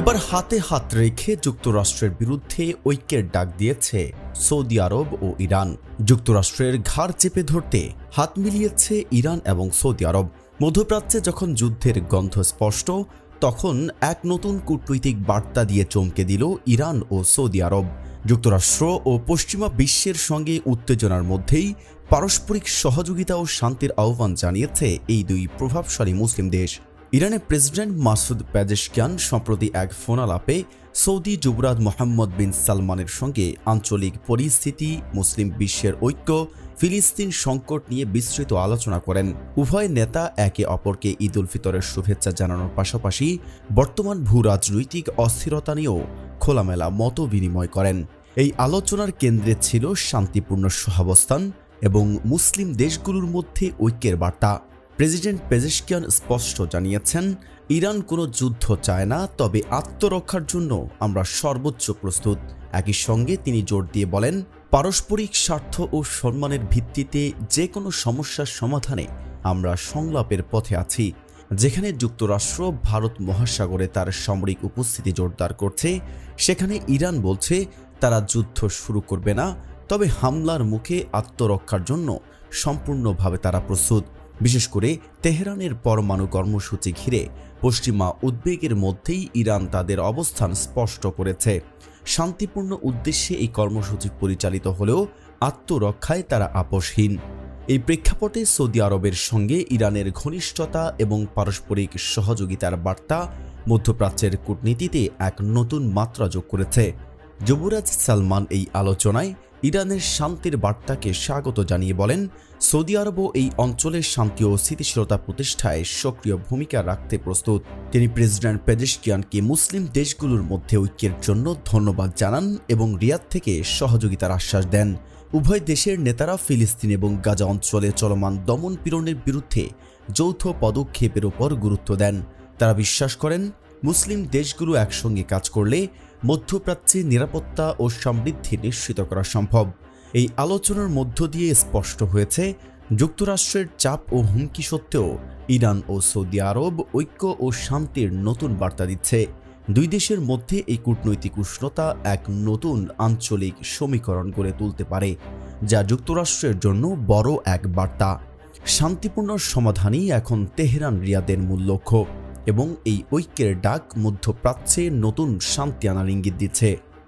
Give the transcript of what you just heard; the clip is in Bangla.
এবার হাতে হাত রেখে যুক্তরাষ্ট্রের বিরুদ্ধে ঐক্যের ডাক দিয়েছে সৌদি আরব ও ইরান। যুক্তরাষ্ট্রের ঘাড় চেপে ধরতে হাত মিলিয়েছে ইরান এবং সৌদি আরব। মধ্যপ্রাচ্যে যখন যুদ্ধের গন্ধ স্পষ্ট, তখন এক নতুন কূটনৈতিক বার্তা দিয়ে চমকে দিল ইরান ও সৌদি আরব। যুক্তরাষ্ট্র ও পশ্চিমা বিশ্বের সঙ্গে উত্তেজনার মধ্যেই পারস্পরিক সহযোগিতা ও শান্তির আহ্বান জানিয়েছে এই দুই প্রভাবশালী মুসলিম দেশ। ইরানের প্রেসিডেন্ট মাসুদ পেজেশকিয়ান, সম্প্রতি এক ফোনালাপে সৌদি যুবরাজ মোহাম্মদ বিন সালমানের সঙ্গে আঞ্চলিক পরিস্থিতি, মুসলিম বিশ্বের ঐক্য, ফিলিস্তিন সংকট নিয়ে বিস্তৃত আলোচনা করেন। উভয় নেতা একে অপরকে ঈদ উল ফিতরের শুভেচ্ছা জানানোর পাশাপাশি বর্তমান ভূ রাজনৈতিক অস্থিরতা নিয়েও খোলামেলা মত বিনিময় করেন। এই আলোচনার কেন্দ্রে ছিল শান্তিপূর্ণ সহাবস্থান এবং মুসলিম দেশগুলোর মধ্যে ঐক্যের বার্তা। প্রেসিডেন্ট পেজেশকিয়ান স্পষ্ট জানিয়েছেন, ইরান কোনো যুদ্ধ চায় না, তবে আত্মরক্ষার জন্য আমরা সর্বোচ্চ প্রস্তুত। একই সঙ্গে তিনি জোর দিয়ে বলেন, পারস্পরিক স্বার্থ ও সম্মানের ভিত্তিতে যে কোনো সমস্যার সমাধানে আমরা সংলাপের পথে আছি, যেখানে যুক্তরাষ্ট্র, ভারত মহাসাগরে তার সামরিক উপস্থিতি জোরদার করছে, সেখানে ইরান বলছে, তারা যুদ্ধ শুরু করবে না, তবে হামলার মুখে আত্মরক্ষার জন্য সম্পূর্ণভাবে তারা প্রস্তুত। বিশেষ করে তেহরানের পরমাণু কর্মসূচি ঘিরে পশ্চিমা উদ্বেগের মধ্যেই ইরান তাদের অবস্থান স্পষ্ট করেছে। শান্তিপূর্ণ উদ্দেশ্যে এই কর্মসূচি পরিচালিত হলেও আত্মরক্ষায় তারা আপোষহীন। এই প্রেক্ষাপটে সৌদি আরবের সঙ্গে ইরানের ঘনিষ্ঠতা এবং পারস্পরিক সহযোগিতার বার্তা মধ্যপ্রাচ্যের কূটনীতিতে এক নতুন মাত্রা যোগ করেছে। যুবরাজ সালমান এই আলোচনায় ইরানের শান্তির বার্তাকে স্বাগত জানিয়ে বলেন, সৌদি আরবও এই অঞ্চলের শান্তি ও স্থিতিশীলতা প্রতিষ্ঠায় সক্রিয় ভূমিকা রাখতে প্রস্তুত। তিনি প্রেসিডেন্ট পেজেশকিয়ানকে মুসলিম দেশগুলোর মধ্যে ঐক্যের জন্য ধন্যবাদ জানান এবং রিয়াদ থেকে সহযোগিতার আশ্বাস দেন। উভয় দেশের নেতারা ফিলিস্তিন এবং গাজা অঞ্চলে চলমান দমন পীড়নের বিরুদ্ধে যৌথ পদক্ষেপের ওপর গুরুত্ব দেন। তারা বিশ্বাস করেন মুসলিম দেশগুলো একসঙ্গে কাজ করলে মধ্যপ্রাচ্যে নিরাপত্তা ও সমৃদ্ধি নিশ্চিত করা সম্ভব। এই আলোচনার মধ্য দিয়ে স্পষ্ট হয়েছে, যুক্তরাষ্ট্রের চাপ ও হুমকি সত্ত্বেও ইরান ও সৌদি আরব ঐক্য ও শান্তির নতুন বার্তা দিচ্ছে। দুই দেশের মধ্যে এই কূটনৈতিক উষ্ণতা এক নতুন আঞ্চলিক সমীকরণ গড়ে তুলতে পারে, যা যুক্তরাষ্ট্রের জন্য বড় এক বার্তা। শান্তিপূর্ণ সমাধানই এখন তেহরান রিয়াদের মূল লক্ষ্য। এবং এই ঐক্যের ডাক মধ্যপ্রাচ্যে নতুন শান্তি আনার ইঙ্গিত দিচ্ছে।